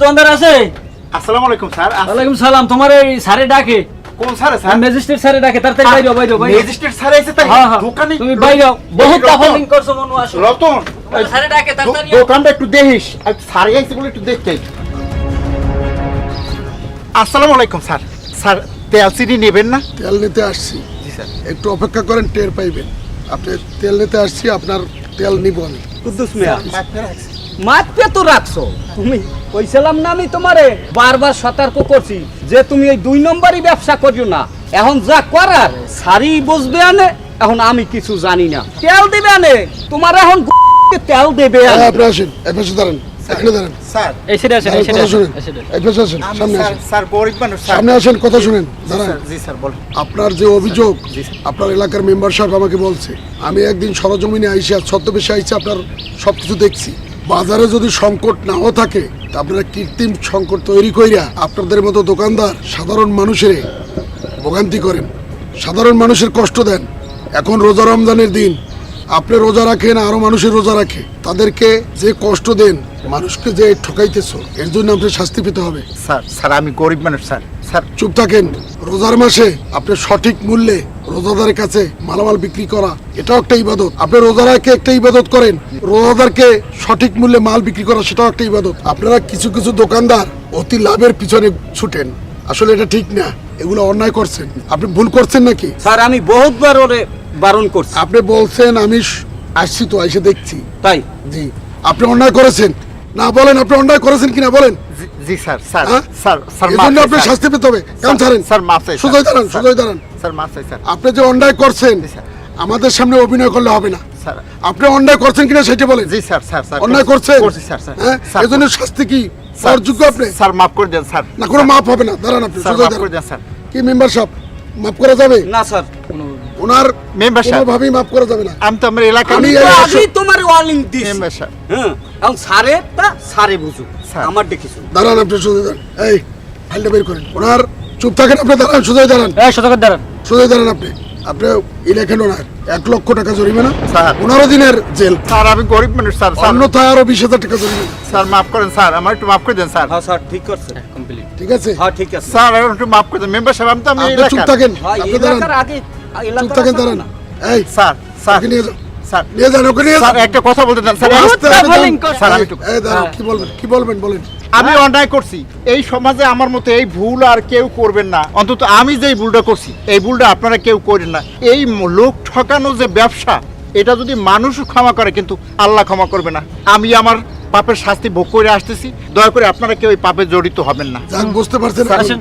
দোকানদার আছে? আসসালামু আলাইকুম স্যার। ওয়ালাইকুম সালাম তোমার এই স্যারে ডাকে। কোন স্যার স্যার? ম্যাজিস্ট্রেট স্যারে ডাকে তাড়াতাড়ি বাইরে বাইরে বাইরে ম্যাজিস্ট্রেট স্যার এসে তাই হ্যাঁ হ্যাঁ। দোকানে তুমি বাইরে। বহুত করছ মনু আসো। রতন স্যারে ডাকে তাড়াতাড়ি দোকানটা একটু দেখিস। আর স্যার আইছে বলে একটু দেখতে আসসালামু আলাইকুম স্যার। স্যার তেল চিনি নেবেন না? তেল নিতে আসছি। জি স্যার। একটু অপেক্ষা করেন টের পাইবেন। আপনি তেল নিতে আসছি আপনার তেল নিব আমি। কুদ্দুস মিয়া। মাতপে তো রাখছো। তুমি কইছিলাম না আমি তোমারে? বারবার সতর্ক করছি যে তুমি এই দুই নম্বরই ব্যবসা করিও না। এখন যা করার সারি বুঝবে আনে এখন আমি কিছু জানি না। তেল দিবে আনে তোমার এখন তেল দেবে হ্যাঁ, আপনি আসেন এই দাঁড়ান এখানে দাঁড়ান। স্যার এই সেটা আছে দাঁড়ান, কথা শুনেন আসেন সামনে আসেন। স্যার গরিব মানুষ সামনে আসেন কথা শুনেন দাঁড়ান। জি স্যার বলুন। আপনার যে অভিযোগ আপনার এলাকার মেম্বার সাহেব আমাকে বলছে। আমি একদিন সরজমিনে আইসি আর ছদ্মবেশে আইসি আপনার সবকিছু দেখছি। বাজারে যদি সংকট নাও থাকে আপনারা কৃত্রিম সংকট তৈরি কইরা আপনাদের মতো দোকানদার সাধারণ মানুষের ভোগান্তি করেন। সাধারণ মানুষের কষ্ট দেন। এখন রোজা রমজানের দিন। আপনি রোজা রাখেন আরও মানুষের রোজা রাখে। তাদেরকে যে কষ্ট দেন মানুষকে যে ঠকাইতেছ এর জন্য আপনার শাস্তি পেতে হবে। স্যার স্যার আমি গরিব মানুষ স্যার। স্যার চুপ থাকেন। রোজার মাসে আপনি সঠিক মূল্যে রোজাদারের কাছে মালামাল বিক্রি করা এটাও একটা ইবাদত। আপনি রোজাদারকে একটা ইবাদত করেন রোজাদারকে সঠিক মূল্যে মাল বিক্রি করা সেটাও একটা ইবাদত। আপনারা কিছু কিছু দোকানদার অতি লাভের পিছনে ছুটেন। আসলে এটা ঠিক না এগুলো অন্যায় করছেন। আপনি ভুল করছেন নাকি? স্যার আমি বহুতবার ওরে বারণ করছি। আপনি বলছেন আমি আসছি তো এসে দেখছি। তাই? জি। আপনি অন্যায় করেছেন। না বলেন আপনি অন্যায় করেছেন কিনা বলেন। জি- স্যার স্যার হ্যাঁ? স্যার স্যার মাফ স্যার। শাস্তি পেতে হবে। স্যার, ছাড়েন স্যার মাফ চাই। সোজাই দাঁড়ান সোজাই দাঁড়ান। স্যার মাফ চাই স্যার। আপনি যে অন্যায় করছেন জি, স্যার। আমাদের সামনে অভিনয় করলে হবে না। স্যার। আপনি অন্যায় করছেন কিনা সেটা বলেন। জি স্যার স্যার স্যার অন্যায় করছেন? করছি স্যার স্যার। হ্যাঁ? এজন্য শাস্তি কি? স্যার, যোগ্য আপনি? স্যার মাফ করে দেন স্যার। না কোনো মাপ হবে না। দাঁড়ান আপনি সোজাই মাফ করে দেন স্যার। কি মেম্বার সাহেব? মাপ করা যাবে? না স্যার কোনো ওনার মেম্বার সাহেব। কোনোভাবেই মাপ করা যাবে না। আমি তো আমার এলাকা আমি তোমার ওয়ার্নিং দিছি। মেম্বার সাহেব। হ্যাঁ? এখন সারে তা সারে বুঝুক আমার দেখিছো দাঁড়ান আপনি দাঁড়ান। এই ফাইলটা বের করেন। ওনার চুপ থাকেন আপনি দাঁড়ান সোজাই দাঁড়ান। এই শতকের দাঁড়ান। সোজাই দাঁড়ান আপনি। আপনি ইলেকশন ওনার। এক লক্ষ টাকা জরিমানা। স্যার। পনেরো দিনের জেল। স্যার আমি গরিব মানুষ স্যার স্যার। অন্যথায় আরও বিশ হাজার টাকা জরিমানা। স্যার মাফ করেন স্যার আমার একটু মাফ করে দেন স্যার। হ্যাঁ স্যার ঠিক করছে কমপ্লিট ঠিক আছে? হ্যাঁ ঠিক আছে। স্যার আমার একটু মাফ করে দেন। মেম্বার সাহেব আমি তো আমি চুপ থাকেন। হ্যাঁ আপনি দাঁড়ান। চুপ থাকেন দাঁড়ান। এই স্যার স্যার। নিয়ে যাও স্যার নিয়ে যান ওকে নিয়ে স্যার একটা কথা বলতে দেন স্যার বহুত আস্তে আস্তে travelling যান। করছে। স্যার, আমি একটু- এই দাঁড়ান হ্যাঁ। কি বলবেন কি বলবেন বলেন আমি অন্যায় করছি এই সমাজে আমার মতো এই ভুল আর কেউ করবেন না অন্তত আমি যে ভুলটা করছি এই ভুলটা আপনারা কেউ করেন না এই লোক ঠকানো যে ব্যবসা এটা যদি মানুষ ক্ষমা করে কিন্তু আল্লাহ ক্ষমা করবে না আমি আমার পাপের শাস্তি ভোগ করে আসতেছি দয়া করে আপনারা কেউ এই পাপে জড়িত হবেন না বুঝতে পারছেন